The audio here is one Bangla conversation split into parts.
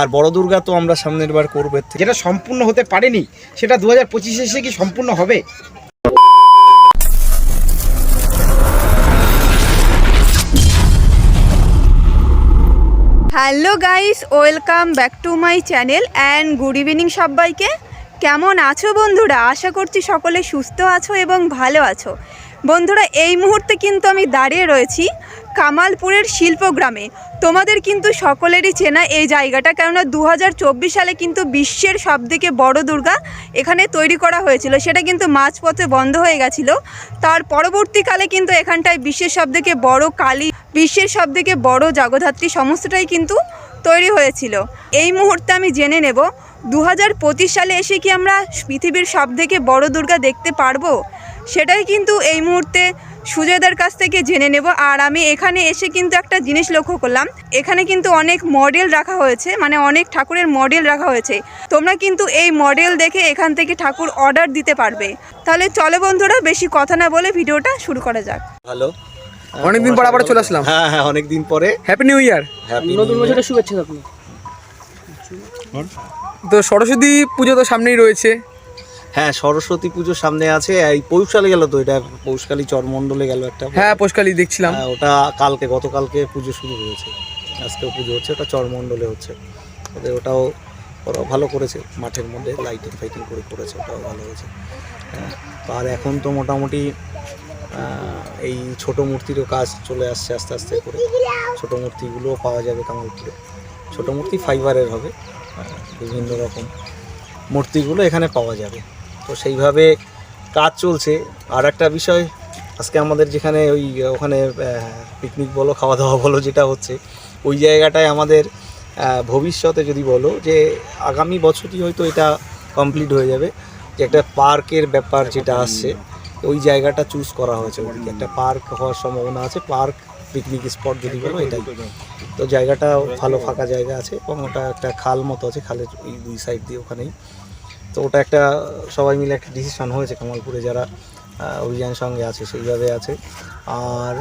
আর বড় দুর্গা তো আমরা সামনের বার করব যেটা সম্পূর্ণ হতে পারেনি সেটা দু হাজার পঁচিশে এসে কি সম্পূর্ণ হবে? Hello guys welcome back to my channel and good evening সবাইকে। কেমন আছো বন্ধুরা? আশা করছি সকলে সুস্থ আছো এবং ভালো আছো। বন্ধুরা এই মুহূর্তে কিন্তু আমি দাঁড়িয়ে রয়েছি কামালপুরের শিল্পগ্রামে। তোমাদের কিন্তু সকলেরই চেনা এই জায়গাটা, কেননা দু হাজার চব্বিশ সালে কিন্তু বিশ্বের সবথেকে বড় দুর্গা এখানে তৈরি করা হয়েছিল। সেটা কিন্তু মাঝপথে বন্ধ হয়ে গেছিল। তার পরবর্তীকালে কিন্তু এখানটায় বিশ্বের সবথেকে বড় কালী, বিশ্বের সবথেকে বড় জগদ্ধাত্রী সমস্তটাই কিন্তু তৈরি হয়েছিল। এই মুহূর্তে আমি জেনে নেব দু হাজার পঁচিশ সালে এসে কি আমরা পৃথিবীর সবথেকে বড় দুর্গা দেখতে পারব? সেটাই কিন্তু এই মুহূর্তে সুজয়দার কাছ থেকে জেনে নেব। আর আমি এখানে এসে কিন্তু একটা জিনিস লক্ষ্য করলাম। এখানে কিন্তু অনেক মডেল রাখা হয়েছে মানে অনেক ঠাকুরের মডেল রাখা হয়েছে। তোমরা কিন্তু এই মডেল দেখে এখান থেকে ঠাকুর অর্ডার দিতে পারবে। তাহলে চলো বন্ধুরা বেশি কথা না বলে ভিডিওটা শুরু করা যাক। ভালো। অনেকদিন পর আবার চলে আসলাম। হ্যাঁ হ্যাঁ অনেকদিন পরে। হ্যাপি নিউ ইয়ার নতুন বছরের শুভেচ্ছা আপনি তো সরস্বতী পুজো তো সামনেই রয়েছে। হ্যাঁ সরস্বতী পুজো সামনে আছে। এই পৌষকালে গেল তো এটা পৌষকালী চরমণ্ডলে গেল একটা হ্যাঁ পোষকালি দেখছিলাম। হ্যাঁ, ওটা কালকে গতকালকে পুজো শুরু হয়েছে। আজকেও পুজো হচ্ছে ওটা চরমণ্ডলে হচ্ছে। ওদের ওটাও ওরাও ভালো করেছে মাঠের মধ্যে লাইটিং ফাইটিং করে করেছে ওটাও ভালো হয়েছে। হ্যাঁ আর এখন তো মোটামুটি এই ছোট মূর্তিরও কাজ চলে আসছে আস্তে আস্তে করে। ছোট মূর্তিগুলোও পাওয়া যাবে কামালপুরে ছোট মূর্তি ফাইবারের হবে বিভিন্ন রকম মূর্তিগুলো এখানে পাওয়া যাবে। তো সেইভাবে কাজ চলছে। আর একটা বিষয়, আজকে আমাদের যেখানে ওই, ওখানে পিকনিক বলো খাওয়া দাওয়া বলো, যেটা হচ্ছে, ওই জায়গাটায় আমাদের ভবিষ্যতে যদি বলো যে আগামী বছরই হয়তো এটা কমপ্লিট হয়ে যাবে। যে একটা পার্কের ব্যাপার যেটা আসছে, ওই জায়গাটা চুজ করা হয়েছে ওইদিকে। একটা পার্ক হওয়ার সম্ভাবনা আছে, পার্ক পিকনিক স্পট যদি বলো, এটাই। তো জায়গাটা ভালো ফাঁকা জায়গা আছে এবং ওটা একটা খাল মতো আছে, খালের ওই দুই সাইড দিয়ে ওখানেই। তো ওটা একটা, সবাই মিলে একটা ডিসিশন হয়েছে কামালপুরে যারা অভিযান সঙ্গে আছে, সেইভাবে আছে। আর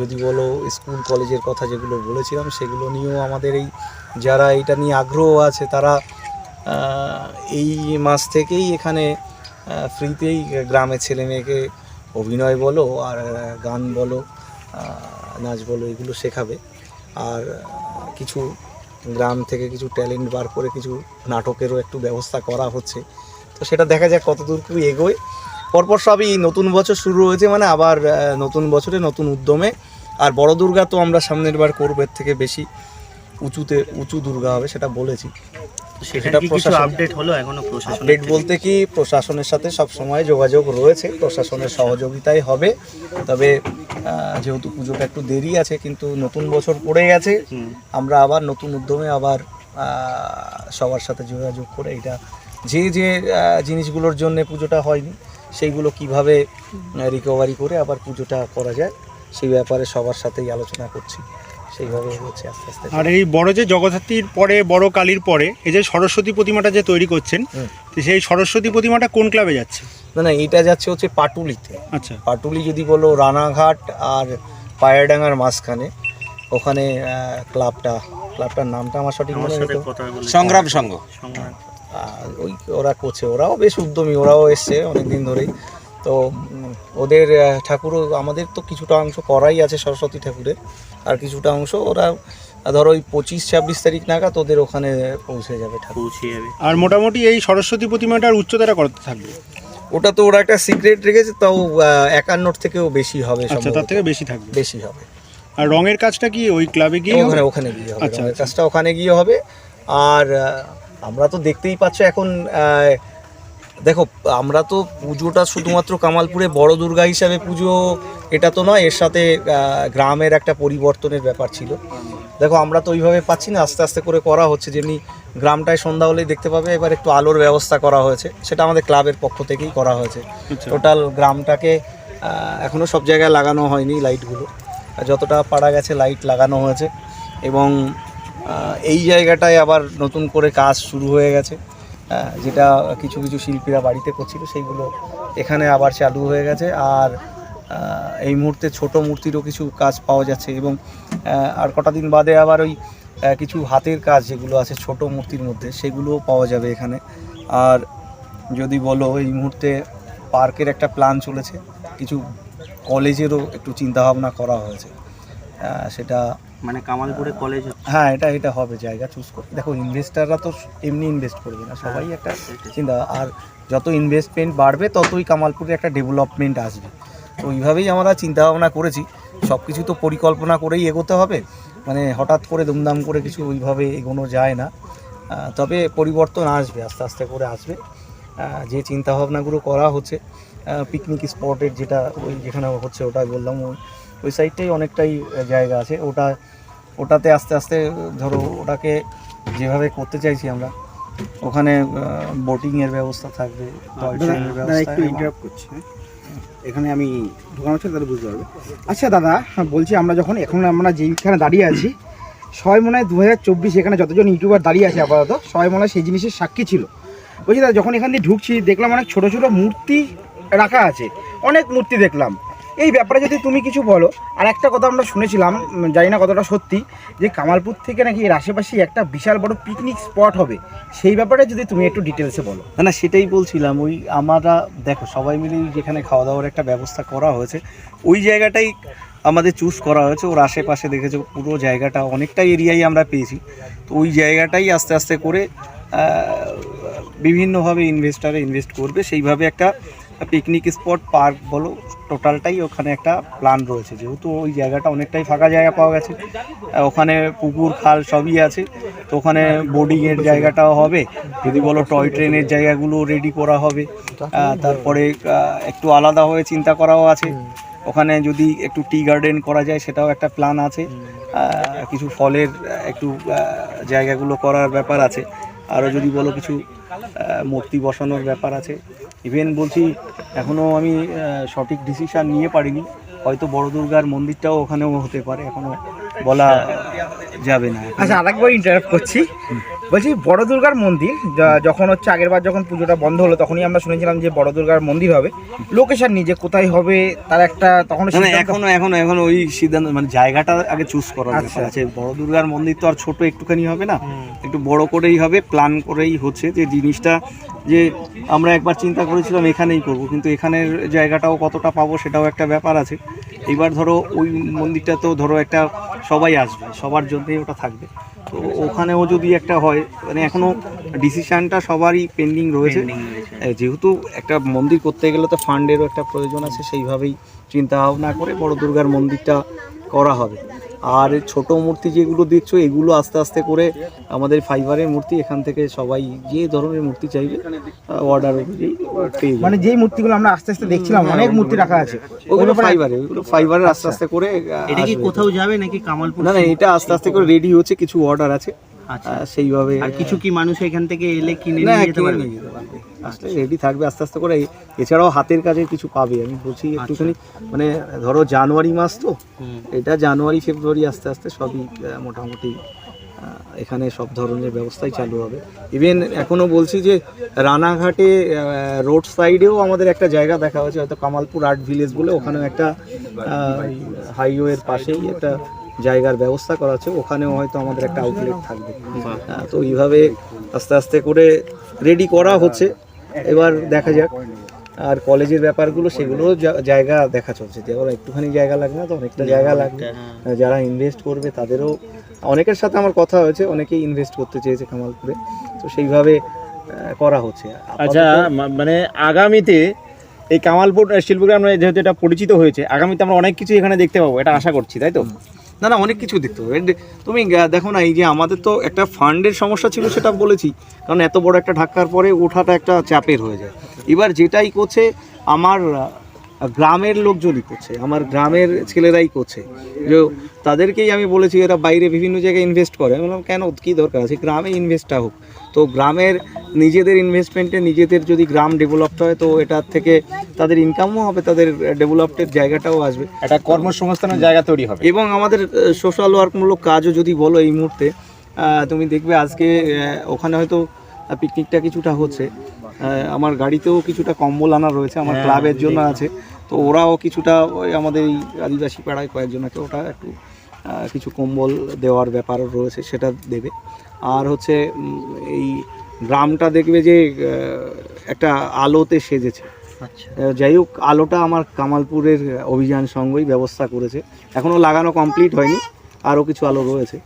যদি বলো স্কুল, কলেজের কথা যেগুলো বলেছিলাম, সেগুলো নিয়েও আমাদের এই যারা এটা নিয়ে আগ্রহ আছে, তারা এই মাস থেকেই এখানে ফ্রিতেই গ্রামের ছেলে মেয়েকে অভিনয় বলো, আর, গান বলো নাচ বলো, এগুলো শেখাবে। আর, কিছু গ্রাম থেকে কিছু ট্যালেন্ট বার করে কিছু নাটকেরও একটু ব্যবস্থা করা হচ্ছে। তো সেটা দেখা যাক কতদূর কি এগোয়। পরপর সবই নতুন বছর শুরু হয়েছে মানে আবার নতুন বছরে নতুন উদ্যমে। আর বড় দুর্গা তো আমরা সামনের বার করব এর থেকে বেশি উঁচুতে উঁচু দুর্গা হবে সেটা বলেছি। সেটা প্রশাসন আপডেট হলো এখনও প্রশাসন আপডেট বলতে কি প্রশাসনের সাথে সব সময় যোগাযোগ রয়েছে প্রশাসনের সহযোগিতাই হবে। তবে যেহেতু পুজোটা একটু দেরি আছে কিন্তু নতুন বছর পড়ে গেছে। আমরা আবার নতুন উদ্যমে আবার সবার সাথে যোগাযোগ করে এটা যে যে জিনিসগুলোর জন্য পুজোটা হয়নি সেইগুলো কীভাবে রিকভারি করে আবার পুজোটা করা যায় সেই ব্যাপারে সবার সাথেই আলোচনা করছি। সেইভাবে হচ্ছে আস্তে আস্তে। আর এই বড় যে জগদ্ধাত্রীর পরে বড় কালীর পরে এই যে সরস্বতী প্রতিমাটা যে তৈরি করছেন তো সেই সরস্বতী প্রতিমাটা কোন ক্লাবে যাচ্ছে? না না এটা যাচ্ছে হচ্ছে পাটুলিতে। আচ্ছা। পাটুলি যদি বলো রানাঘাট আর পায়াডাঙ্গার মাঝখানে ওখানে ক্লাবটা ক্লাবটার নামটা আমার সঠিক মনে নেই তো। সংগ্রাম সংঘ। আর ওই ওরা করছে ওরাও বেশ উদ্যমী ওরাও এসছে অনেক দিন ধরেই। তো ওদের ঠাকুরও আমাদের তো কিছুটা অংশ করাই আছে সরস্বতী ঠাকুরের আর কিছুটা অংশ ওরা ধরো ওই পঁচিশ ছাব্বিশ তারিখ নাগাদ ওদের ওখানে পৌঁছে যাবে ঠাকুর। আর মোটামুটি এই সরস্বতী প্রতিমাটার উচ্চতাটা করতে থাকবে? ওটা তো ওরা একটা সিক্রেট রেখেছে তাও একান্নর থেকেও বেশি হবে আচ্ছা তার থেকে বেশি থাকবে। বেশি হবে। আর রঙের কাজটা কি ওই ক্লাবে গিয়ে ওখানে ওখানে গিয়ে হবে আচ্ছা, রঙের আচ্ছা। কাজটা ওখানে গিয়ে হবে। আর আমরা তো দেখতেই পাচ্ছ এখন দেখো আমরা তো পুজোটা শুধুমাত্র কামালপুরে বড় দুর্গা হিসাবে পুজো এটা তো নয় এর সাথে গ্রামের একটা পরিবর্তনের ব্যাপার ছিল। দেখো আমরা তো ওইভাবে পাচ্ছি না আস্তে আস্তে করে করা হচ্ছে। যেমনি গ্রামটায় সন্ধ্যা হলেই দেখতে পাবে এবার একটু আলোর ব্যবস্থা করা হয়েছে। সেটা আমাদের ক্লাবের পক্ষ থেকেই করা হয়েছে। আচ্ছা। টোটাল গ্রামটাকে এখনও সব জায়গায় লাগানো হয়নি লাইটগুলো যতটা পারা গেছে লাইট লাগানো হয়েছে। এবং এই জায়গাটায় আবার নতুন করে কাজ শুরু হয়ে গেছে। যেটা কিছু কিছু শিল্পীরা বাড়িতে করছিল সেইগুলো এখানে আবার চালু হয়ে গেছে। আর এই মুহূর্তে ছোট মূর্তিরও কিছু কাজ পাওয়া যাচ্ছে এবং আর কটা দিন বাদে আবার ওই কিছু হাতের কাজ যেগুলো আছে ছোট মূর্তির মধ্যে সেগুলোও পাওয়া যাবে এখানে। আর যদি বলো এই মুহূর্তে পার্কের একটা প্ল্যান চলেছে কিছু কলেজেরও একটু চিন্তাভাবনা করা হয়েছে। সেটা মানে কামালপুরে কলেজ হ্যাঁ এটা এটা হবে জায়গা চুজ করে দেখো ইনভেস্টাররা তো এমনি ইনভেস্ট করবে না সবাই একটা চিন্তা আর যত ইনভেস্টমেন্ট বাড়বে ততই কামালপুরে একটা ডেভেলপমেন্ট আসবে। তো ওইভাবেই আমরা চিন্তা ভাবনা করেছি। সব কিছু তো পরিকল্পনা করেই এগোতে হবে। মানে হঠাৎ করে দুমদাম করে কিছু ওইভাবে এগোনো যায় না। তবে পরিবর্তন আসবে আস্তে আস্তে করে আসবে। যে চিন্তাভাবনাগুলো করা হচ্ছে পিকনিক স্পটের যেটা ওই যেখানে হচ্ছে ওটা বললাম ওই ওই সাইডটাই অনেকটাই জায়গা আছে। ওটা ওটাতে আস্তে আস্তে ধরো ওটাকে যেভাবে করতে চাইছি আমরা ওখানে বোটিংয়ের ব্যবস্থা থাকবে একটু ইন্টারাপ্ট করছি? এখানে আমি ঢোকানো ছিল তাহলে বুঝতে পারবে। আচ্ছা দাদা হ্যাঁ, বলছি আমরা যখন এখন আমরা যেইখানে দাঁড়িয়ে আছি সবাই মনে হয় দু হাজার চব্বিশ এখানে যতজন ইউটিউবার দাঁড়িয়ে আছে আপাতত সবাই মনে হয় সেই জিনিসের সাক্ষী ছিল। বলছি দাদা যখন এখান দিয়ে ঢুকছি দেখলাম অনেক ছোটো ছোটো মূর্তি রাখা আছে অনেক মূর্তি দেখলাম। এই ব্যাপারে যদি তুমি কিছু বলো আর একটা কথা আমরা শুনেছিলাম জানি না কতটা সত্যি, যে কামালপুর থেকে নাকি এর আশেপাশে একটা বিশাল বড় পিকনিক স্পট হবে। সেই ব্যাপারে যদি তুমি একটু ডিটেলসে বলো। না না, সেটাই বলছিলাম। ওই আমরা, দেখো, সবাই মিলেই যেখানে খাওয়া দাওয়ার একটা ব্যবস্থা করা হয়েছে, ওই জায়গাটাই আমাদের চুজ করা হয়েছে। ওর আশেপাশে দেখেছ, পুরো জায়গাটা অনেকটা এরিয়াই আমরা পেয়েছি। তো ওই জায়গাটাই আস্তে আস্তে করে বিভিন্নভাবে ইনভেস্টারে ইনভেস্ট করবে। সেইভাবে একটা পিকনিক স্পট পার্ক বলো টোটালটাই ওখানে একটা প্ল্যান রয়েছে। যেহেতু ওই জায়গাটা অনেকটাই ফাঁকা জায়গা পাওয়া গেছে। ওখানে পুকুর, খাল সবই আছে। তো ওখানে বোর্ডিংয়ের জায়গাটাও হবে। যদি বলো টয় ট্রেনের জায়গাগুলো রেডি করা হবে। তারপরে একটু আলাদা হয়ে চিন্তা করাও আছে। ওখানে যদি একটু টি গার্ডেন করা যায়, সেটাও একটা প্ল্যান আছে। কিছু ফলের একটু জায়গাগুলো করার ব্যাপার আছে। আরও যদি বলো কিছু মূর্তি বসানোর ব্যাপার আছে। ইভেন বলছি এখনও আমি সঠিক ডিসিশান নিয়ে পারিনি। হয়তো বড় দুর্গার মন্দিরটাও ওখানেও হতে পারে এখনও বলা যাবে না। আচ্ছা আরেকবার ইন্টারাপ্ট করছি। বলছি বড় দুর্গার মন্দির যখন হচ্ছে আগেরবার যখন পুজোটা বন্ধ হলো তখনই আমরা শুনেছিলাম যে বড় দুর্গার মন্দির হবে। লোকেশন নিয়ে যে কোথায় হবে তার একটা তখন এখনও এখনও এখনও ওই সিদ্ধান্ত মানে জায়গাটা আগে চুজ করার ব্যাপার আছে। বড় দুর্গার মন্দির তো আর ছোট একটুখানি হবে না একটু বড় করেই হবে প্ল্যান করেই হচ্ছে যে জিনিসটা যে আমরা একবার চিন্তা করেছিলাম এখানেই করব কিন্তু এখানের জায়গাটাও কতটা পাবো সেটাও একটা ব্যাপার আছে। এবার ধরো ওই মন্দিরটা তো ধরো একটা সবাই আসবে সবার জন্যই ওটা থাকবে। তো ওখানেও যদি একটা হয় মানে এখনও ডিসিশানটা সবারই পেন্ডিং রয়েছে। যেহেতু একটা মন্দির করতে গেলে তো ফান্ডেরও একটা প্রয়োজন আছে সেইভাবেই চিন্তা ভাবনা করে বড় দুর্গার মন্দিরটা করা হবে। আর ছোট মূর্তি যেগুলো দেখছ এগুলো আস্তে আস্তে করে আমাদের ফাইবারের মূর্তি এখান থেকে সবাই যে ধরনের মূর্তি চাইবে অর্ডার অনুযায়ী পেয়ে মানে যেই মূর্তিগুলো আমরা আস্তে আস্তে দেখছিলাম অনেক মূর্তি রাখা আছে। ওগুলো ফাইবারে ওগুলো ফাইবারের আস্তে আস্তে করে এটা কি কোথাও যাবে নাকি কামালপুর না না এটা আস্তে আস্তে করে রেডি হচ্ছে কিছু অর্ডার আছে। আচ্ছা। সেইভাবে আর কিছু কি মানুষ এখান থেকে এলে কিনে নিয়ে যেতে পারবে। আসলে রেডি থাকবে আস্তে আস্তে করে। এছাড়াও হাতের কাজে কিছু পাবে। আমি বলছি একটুখানি মানে ধরো জানুয়ারি মাস তো এটা জানুয়ারি ফেব্রুয়ারি আস্তে আস্তে সবই মোটামুটি এখানে সব ধরনের ব্যবস্থাই চালু হবে। ইভেন এখনও বলছি যে রানাঘাটে রোড সাইডেও আমাদের একটা জায়গা দেখা হয়েছে হয়তো কামালপুর আর্ট ভিলেজ বলে ওখানেও একটা হাইওয়ের পাশেই একটা জায়গার ব্যবস্থা করা আছে। ওখানেও হয়তো আমাদের একটা আউটলেট থাকবে। তো এইভাবে আস্তে আস্তে করে রেডি করা হচ্ছে। এবার দেখা যাক। আর কলেজের ব্যাপারগুলো সেগুলো জায়গা দেখা চলছে। যেমন একটুখানি জায়গা লাগবে না তো অনেকটা জায়গা লাগবে। হ্যাঁ। যারা ইনভেস্ট করবে তাদেরও অনেকের সাথে আমার কথা হয়েছে অনেকেই ইনভেস্ট করতে চেয়েছে কামালপুরে। তো সেইভাবে করা হচ্ছে। আচ্ছা মানে আগামীতে এই কামালপুর শিল্পগ্রাম যেহেতু এটা পরিচিত হয়েছে আগামীতে আমরা অনেক কিছু এখানে দেখতে পাবো এটা আশা করছি তাই তো? না না, অনেক কিছু দেখতে হবে। তুমি দেখো না, এই যে আমাদের তো একটা ফান্ডের সমস্যা ছিল সেটা বলেছি, কারণ এত বড় একটা ধাক্কার পরে ওঠাটা একটা চাপের হয়ে যায়। এবার যেটাই করছে, আমার গ্রামের লোকজনই করছে, আমার গ্রামের ছেলেরাই করছে। যে তাদেরকেই আমি বলেছি, এরা বাইরে বিভিন্ন জায়গায় ইনভেস্ট করে। আমি বললাম, কেন? কী দরকার আছে? গ্রামে ইনভেস্টটা হোক। তো গ্রামের নিজেদের ইনভেস্টমেন্টে নিজেদের যদি গ্রাম ডেভেলপড হয় তো এটার থেকে তাদের ইনকামও হবে তাদের ডেভেলপডের জায়গাটাও আসবে। একটা কর্মসংস্থানের জায়গা তৈরি হবে। এবং আমাদের সোশ্যাল ওয়ার্কমূলক কাজও যদি বলো এই মুহূর্তে তুমি দেখবে আজকে ওখানে হয়তো পিকনিকটা কিছুটা হচ্ছে। আমার গাড়িতেও কিছুটা কম্বল আনা রয়েছে আমার ক্লাবের জন্য আছে। তো ওরাও কিছুটা ওই আমাদের এই আদিবাসী পাড়ায় কয়েকজনকে ওটা একটু কিছু কম্বল দেওয়ার ব্যাপারও রয়েছে সেটা দেবে। আর হচ্ছে এই গ্রামটা দেখবে যে একটা আলোতে সেজেছে। আচ্ছা। যাই হোক আলোটা আমার কামালপুরের অভিযান সঙ্গই ব্যবস্থা করেছে। এখনও লাগানো কমপ্লিট হয়নি আরও কিছু আলো রয়েছে।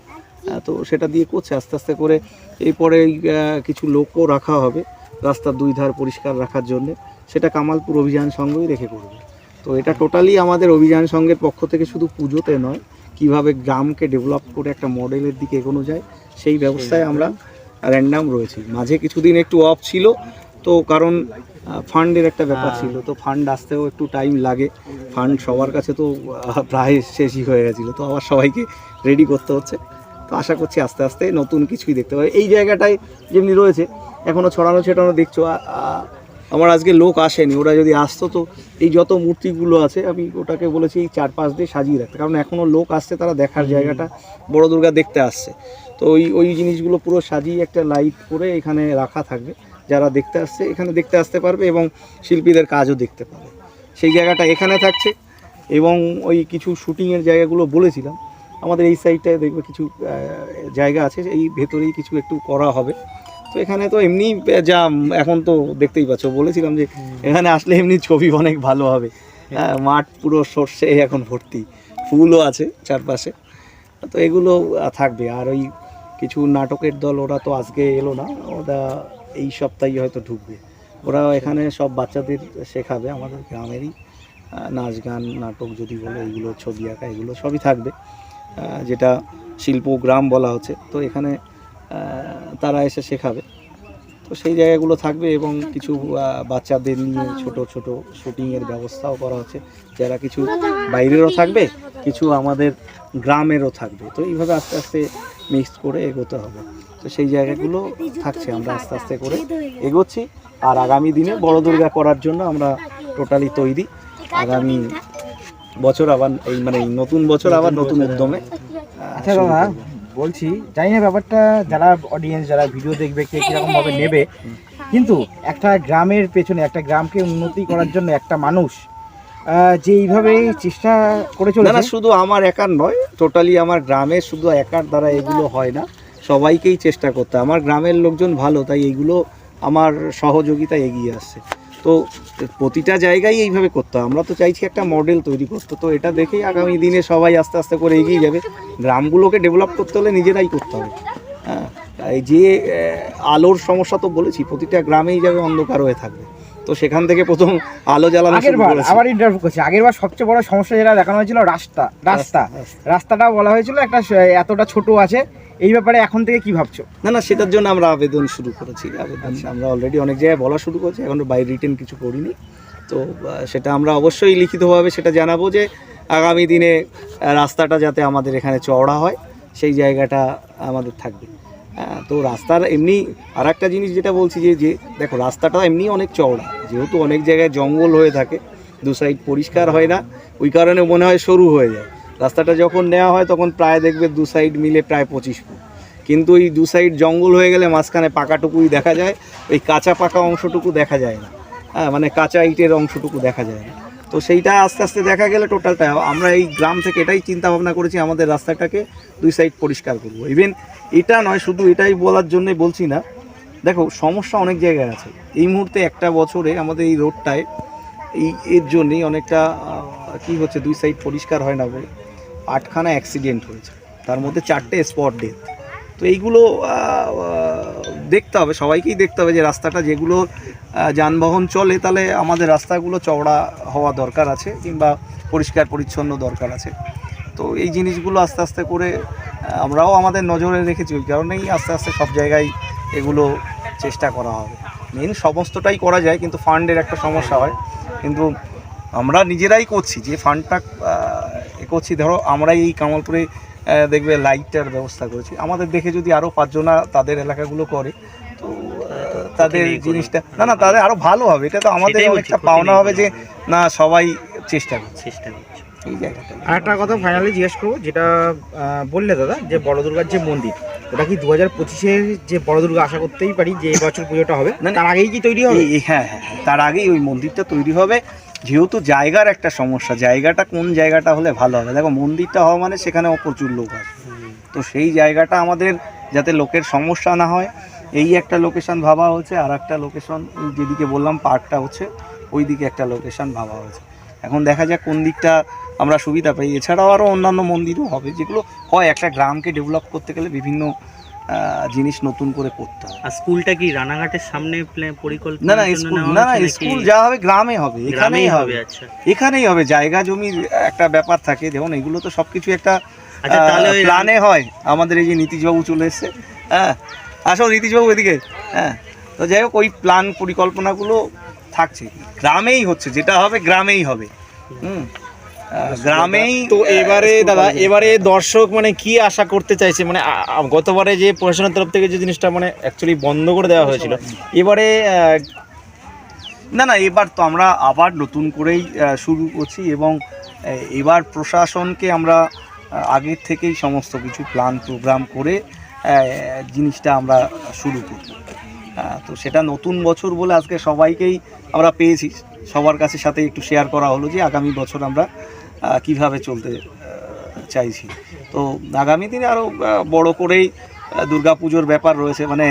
তো সেটা দিয়ে করছে আস্তে আস্তে করে এরপরে কিছু লোকও রাখা হবে রাস্তার দুই ধার পরিষ্কার রাখার জন্য। সেটা কামালপুর অভিযান সঙ্গই রেখে করবে। তো এটা টোটালি আমাদের অভিযান সঙ্গের পক্ষ থেকে শুধু পুজোতে নয় কীভাবে গ্রামকে ডেভেলপ করে একটা মডেলের দিকে এগোনো যায় সেই ব্যবস্থায় আমরা র্যান্ডাম রয়েছি। মাঝে কিছুদিন একটু অফ ছিল তো কারণ ফান্ডের একটা ব্যাপার ছিল তো ফান্ড আসতেও একটু টাইম লাগে। ফান্ড সবার কাছে তো প্রায় শেষই হয়ে গেছিল তো আবার সবাইকে রেডি করতে হচ্ছে। তো আশা করছি আস্তে আস্তে নতুন কিছুই দেখতে পাবে। এই জায়গাটায় যেমনি রয়েছে এখনও ছড়ানো ছেটানো দেখছ আমার আজকে লোক আসেনি ওরা যদি আসতো তো এই যত মূর্তিগুলো আছে আমি ওটাকে বলেছি এই চার পাঁচ দিয়ে সাজিয়ে রাখতে। কারণ এখনও লোক আসছে তারা দেখার জায়গাটা বড় দুর্গা দেখতে আসছে। তো ওই ওই জিনিসগুলো পুরো সাজিয়ে একটা লাইট করে এখানে রাখা থাকবে যারা দেখতে আসছে এখানে দেখতে আসতে পারবে এবং শিল্পীদের কাজও দেখতে পাবে। সেই জায়গাটা এখানে থাকছে এবং ওই কিছু শুটিংয়ের জায়গাগুলো বলেছিলাম। আমাদের এই সাইডটায় দেখবে কিছু জায়গা আছে এই ভেতরেই কিছু একটু করা হবে। তো এখানে তো এমনি যা এখন তো দেখতেই পাচ্ছ বলেছিলাম যে এখানে আসলে এমনি ছবি অনেক ভালো হবে। হ্যাঁ মাঠ পুরো সর্ষে এখন ভর্তি ফুলও আছে চারপাশে। তো এগুলো থাকবে। আর ওই কিছু নাটকের দল ওরা তো আজকে এলো না ওরা এই সপ্তাহে হয়তো ঢুকবে। ওরা এখানে সব বাচ্চাদের শেখাবে আমাদের গ্রামেরই নাচ গান নাটক যদি বলে এইগুলো ছবি আঁকা এগুলো সবই থাকবে। যেটা শিল্প গ্রাম বলা হচ্ছে। তো এখানে তারা এসে শেখাবে। তো সেই জায়গাগুলো থাকবে এবং কিছু বাচ্চাদের নিয়ে ছোট ছোট শুটিংয়ের ব্যবস্থাও করা হচ্ছে। যারা কিছু বাইরেরও থাকবে কিছু আমাদের গ্রামেরও থাকবে। তো এইভাবে আস্তে আস্তে মিক্স করে এগোতে হবে। তো সেই জায়গাগুলো থাকছে আমরা আস্তে আস্তে করে এগোচ্ছি। আর আগামী দিনে বড় দুর্গা করার জন্য আমরা টোটালি তৈরি। আগামী বছর আবার এই মানে নতুন বছর আবার নতুন উদ্যমে আচ্ছা। বলছি জানি না ব্যাপারটা যারা অডিয়েন্স যারা ভিডিও দেখবে কে কীরকমভাবে নেবে। কিন্তু একটা গ্রামের পেছনে একটা গ্রামকে উন্নতি করার জন্য একটা মানুষ যে এইভাবে চেষ্টা করে চলে না শুধু আমার একার নয় টোটালি আমার গ্রামে শুধু একার দ্বারা এগুলো হয় না। সবাইকেই চেষ্টা করতে আমার গ্রামের লোকজন ভালো তাই এগুলো আমার সহযোগিতা এগিয়ে আসছে। তো প্রতিটা জায়গায় এইভাবে করতে হয়। আমরা তো চাইছি একটা মডেল তৈরি করতে। তো এটা দেখেই আগামী দিনে সবাই আস্তে আস্তে করে এগিয়ে যাবে। গ্রামগুলোকে ডেভেলপ করতে হলে নিজেরাই করতে হবে। হ্যাঁ এই যে আলোর সমস্যা তো বলেছি প্রতিটা গ্রামেই যাবে অন্ধকার হয়ে থাকবে। তো সেখান থেকে প্রথম আলো জ্বালানো আগের বার আবার ইন্টারভিউ করছি। আগের বার সবচেয়ে বড় সমস্যা যেটা দেখানো হয়েছিল রাস্তা রাস্তা। রাস্তাটা বলা হয়েছিল একটা এতটা ছোট আছে এই ব্যাপারে এখন থেকে কি ভাবছ? না না সেটার জন্য আমরা আবেদন শুরু করেছি। আবেদন আমরা অলরেডি অনেক জায়গায় বলা শুরু করেছি এখন বাই রিটেন কিছু করিনি। তো সেটা আমরা অবশ্যই লিখিতভাবে সেটা জানাব যে আগামী দিনে রাস্তাটা যাতে আমাদের এখানে চওড়া হয় সেই জায়গাটা আমাদের থাকবে। হ্যাঁ, তো রাস্তার এমনি আর একটা জিনিস যেটা বলছি যে যে দেখো রাস্তাটা এমনি অনেক চওড়া। যেহেতু অনেক জায়গায় জঙ্গল হয়ে থাকে দু সাইড পরিষ্কার হয় না ওই কারণে মনে হয় সরু হয়ে যায়। রাস্তাটা যখন নেওয়া হয়, তখন প্রায় দেখবে দু সাইড মিলে প্রায় পঁচিশ ফুট। কিন্তু এই দু সাইড জঙ্গল হয়ে গেলে মাঝখানে পাকাটুকুই দেখা যায় ওই কাঁচা পাকা অংশটুকু দেখা যায় না। হ্যাঁ মানে কাঁচা ইটের অংশটুকু দেখা যায় না। তো সেইটা আস্তে আস্তে দেখা গেলে টোটালটা আমরা এই গ্রাম থেকে এটাই চিন্তা ভাবনা করেছি, আমাদের রাস্তাটাকে দুই সাইড পরিষ্কার করব। ইভেন এটা নয়, শুধু এটাই বলার জন্যে বলছি না। দেখো, সমস্যা অনেক জায়গায় আছে। এই মুহূর্তে একটা বছরে আমাদের এই রোডটায় এই এর জন্যেই অনেকটা কি হচ্ছে, দুই সাইড পরিষ্কার হয় না বলে। আটখানা অ্যাক্সিডেন্ট হয়েছে। তার মধ্যে চারটে স্পট ডেথ তো এইগুলো দেখতে হবে, সবাইকেই দেখতে হবে যে রাস্তাটা যেগুলো যানবাহন চলে, তাহলে আমাদের রাস্তাগুলো চওড়া হওয়া দরকার আছে, কিংবা পরিষ্কার পরিচ্ছন্ন দরকার আছে। তো এই জিনিসগুলো আস্তে আস্তে করে আমরাও আমাদের নজরে রেখেছি, ওই কারণেই আস্তে আস্তে সব জায়গায় এগুলো চেষ্টা করা হবে। মেন সমস্তটাই করা যায়, কিন্তু ফান্ডের একটা সমস্যা হয়। কিন্তু আমরা নিজেরাই করছি, যে ফান্ডটা করছি ধরো আমরাই এই কামালপুরে দেখবে লাইটটার ব্যবস্থা করেছি। আমাদের দেখে যদি আরও পাঁচজনা তাদের এলাকাগুলো করে তো তাদের জিনিসটা না না তাদের আরও ভালো হবে। এটা তো আমাদের অনেকটা পাওনা হবে যে না সবাই চেষ্টা করছে। চেষ্টা করছে। এই জায়গাটা। আর একটা কথা ফাইনালি জিজ্ঞেস করব যেটা বললে দাদা যে বড় দুর্গার যে মন্দির ওটা কি দু হাজার পঁচিশের যে বড় দুর্গা আশা করতেই পারি যে এই বছর পুজোটা হবে? না। তার আগেই কি তৈরি হবে? হ্যাঁ হ্যাঁ হ্যাঁ। তার আগেই ওই মন্দিরটা তৈরি হবে। যেহেতু জায়গার একটা সমস্যা, জায়গাটা কোন জায়গাটা হলে ভালো হবে? দেখো, মন্দিরটা হওয়া মানে সেখানেও প্রচুর লোক আসবে তো সেই জায়গাটা আমাদের যাতে লোকের সমস্যা না হয়, এই একটা লোকেশন ভাবা হয়েছে আর একটা লোকেশন যেদিকে বললাম পার্কটা হচ্ছে ওই দিকে একটা লোকেশন ভাবা হয়েছে। এখন দেখা যাক কোন দিকটা আমরা সুবিধা পাই। এছাড়াও আরও অন্যান্য মন্দিরও হবে, যেগুলো হয়। একটা গ্রামকে ডেভেলপ করতে গেলে বিভিন্ন জিনিস নতুন করে করতে হয়। আর স্কুলটা কি রানাঘাটের সামনে পরিকল্পনা না না স্কুল না না স্কুল যা হবে গ্রামে হবে এখানেই হবে হবে। আচ্ছা। এখানেই হবে জায়গা জমির একটা ব্যাপার থাকে। দেখুন এগুলো তো সব কিছু একটা আচ্ছা প্ল্যানে হয়। আমাদের এই যে নীতিশবাবু চলে এসছে। হ্যাঁ আসো নীতিশবাবু এদিকে। হ্যাঁ তো যাই হোক ওই প্ল্যান পরিকল্পনাগুলো থাকছে। গ্রামেই হচ্ছে যেটা হবে গ্রামেই হবে। হুম। গ্রামেই তো এবারে দাদা এবারে দর্শক মানে কি আশা করতে চাইছে? মানে গতবারে যে প্রশাসনের তরফ থেকে যে জিনিসটা মানে অ্যাকচুয়ালি বন্ধ করে দেওয়া হয়েছিল এবারে না না এবার তো আমরা আবার নতুন করেই শুরু করছি এবং এবার প্রশাসনকে আমরা আগের থেকেই সমস্ত কিছু প্ল্যান প্রোগ্রাম করে জিনিসটা আমরা শুরু করব। তো সেটা নতুন বছর বলে আজকে সবাইকেই আমরা পেয়েছি। সবার কাছে সাথে একটু শেয়ার করা হলো যে আগামী বছর আমরা কীভাবে চলতে চাইছি। তো আগামী দিনে আরও বড় করেই দুর্গা পুজোর ব্যাপার রয়েছে। মানে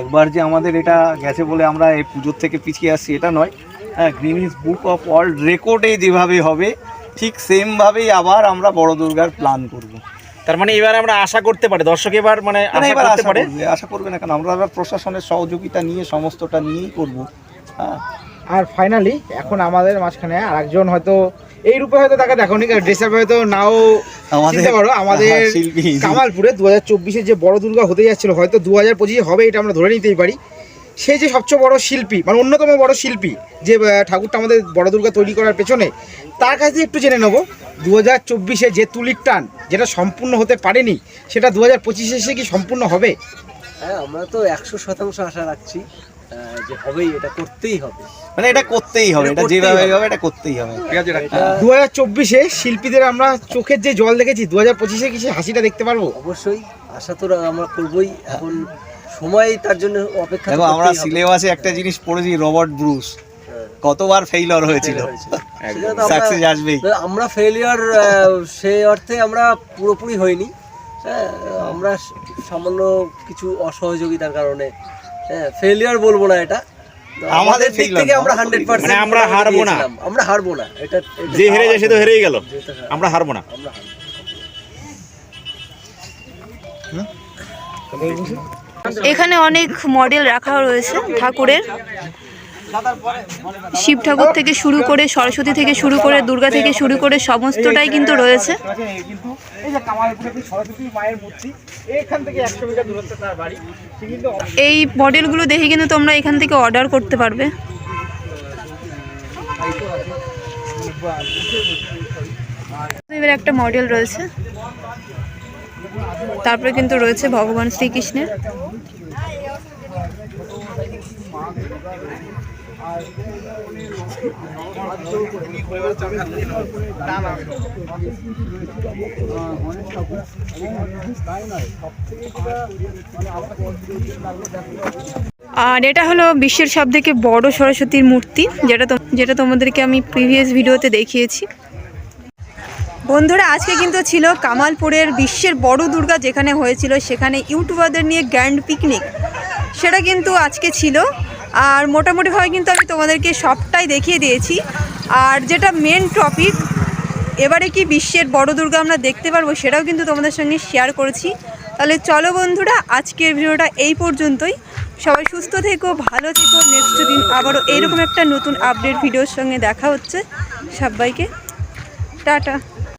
একবার যে আমাদের এটা গেছে বলে আমরা এই পুজোর থেকে পিছিয়ে আসছি এটা নয়। হ্যাঁ গ্রিনিস বুক অফ ওয়ার্ল্ড রেকর্ডে যেভাবে হবে ঠিক সেমভাবেই আবার আমরা বড় দুর্গার প্ল্যান করব। তার মানে এবার আমরা আশা করতে পারি দর্শক এবার মানে আশা এবার করতে আশা পারে? করবে আশা করবে না কেন আমরা এবার প্রশাসনের সহযোগিতা নিয়ে সমস্তটা নিয়েই করব। হ্যাঁ। আর ফাইনালি এখন আমাদের মাঝখানে আরেকজন হয়তো এই রূপে হয়তো তাকে দেখো নি ড্রেস আপ হয়তো নাও আমাদের চিনতে পারো আমাদের হ্যাঁ, কামালপুরে দু হাজার চব্বিশে যে বড় দুর্গা হতে যাচ্ছিল হয়তো দু হাজার পঁচিশে হবে এটা আমরা ধরে নিতেই পারি। সে যে সবচেয়ে বড় শিল্পী মানে অন্যতম বড় শিল্পী যে ঠাকুরটা আমাদের বড় দুর্গা তৈরি করার পেছনে তার কাছ থেকে একটু জেনে নেব। দু হাজার চব্বিশে যে তুলির টান যেটা সম্পূর্ণ হতে পারেনি সেটা দু হাজার পঁচিশে এসে কি সম্পূর্ণ হবে? হ্যাঁ আমরা তো একশো শতাংশ আশা রাখছি। যে হবেই এটা করতেই হবে। মানে এটা করতেই হবে এটা যেভাবে হবে। এটা করতেই হবে। দু হাজার চব্বিশে শিল্পীদের আমরা চোখের যে জল দেখেছি দু হাজার পঁচিশে কি সে হাসিটা দেখতে পারব? অবশ্যই আশা তো আমরা করবই। এখন সময় তার জন্য অপেক্ষা দেখো আমরা সিলেবাসে একটা জিনিস পড়েছি রবার্ট ব্রুস। হ্যাঁ, কতবার ফেইলর হয়েছিল। সাকসেস আসবেই। আমরা ফেলিয়ার সেই অর্থে আমরা পুরোপুরি হইনি। হ্যাঁ আমরা সামান্য কিছু অসহযোগিতার কারণে হ্যাঁ ফেলিয়ার বলব না এটা। আমাদের দিক থেকে আমরা হান্ড্রেড পার্সেন্ট মানে আমরা হারবো না। আমরা হারবো না। এটা যে হেরে যায় সে তো হেরেই গেল। আমরা হারবো না। আমরা হারবো। না। এখানে অনেক মডেল রাখা রয়েছে ঠাকুরের। শিব ঠাকুর থেকে শুরু করে সরস্বতী থেকে শুরু করে দুর্গা থেকে শুরু করে সমস্তটাই কিন্তু রয়েছে। এই এই মডেলগুলো দেখে কিন্তু তোমরা এখান থেকে অর্ডার করতে পারবে। এবার একটা মডেল রয়েছে। তারপরে কিন্তু রয়েছে ভগবান শ্রীকৃষ্ণের। আর এটা হলো বিশ্বের সব থেকে বড় সরস্বতীর মূর্তি, যেটা যেটা তোমাদেরকে আমি প্রিভিয়াস ভিডিওতে দেখিয়েছি। বন্ধুরা, আজকে কিন্তু ছিল কামালপুরের বিশ্বের বড় দুর্গা, যেখানে হয়েছিল সেখানে ইউটিউবারদের নিয়ে গ্র্যান্ড পিকনিক সেটা কিন্তু আজকে ছিল আর মোটামুটিভাবে কিন্তু আমি তোমাদেরকে সবটাই দেখিয়ে দিয়েছি। আর যেটা মেন টপিক এবারে কি বিশ্বের বড় দুর্গা আমরা দেখতে পারব সেটাও কিন্তু তোমাদের সঙ্গে শেয়ার করেছি। তাহলে চলো বন্ধুরা, আজকের ভিডিওটা এই পর্যন্তই। সবাই সুস্থ থেকো, ভালো থেকো নেক্সট দিন আবারও এইরকম একটা নতুন আপডেট ভিডিওর সঙ্গে দেখা হচ্ছে। সবাইকে, টাটা।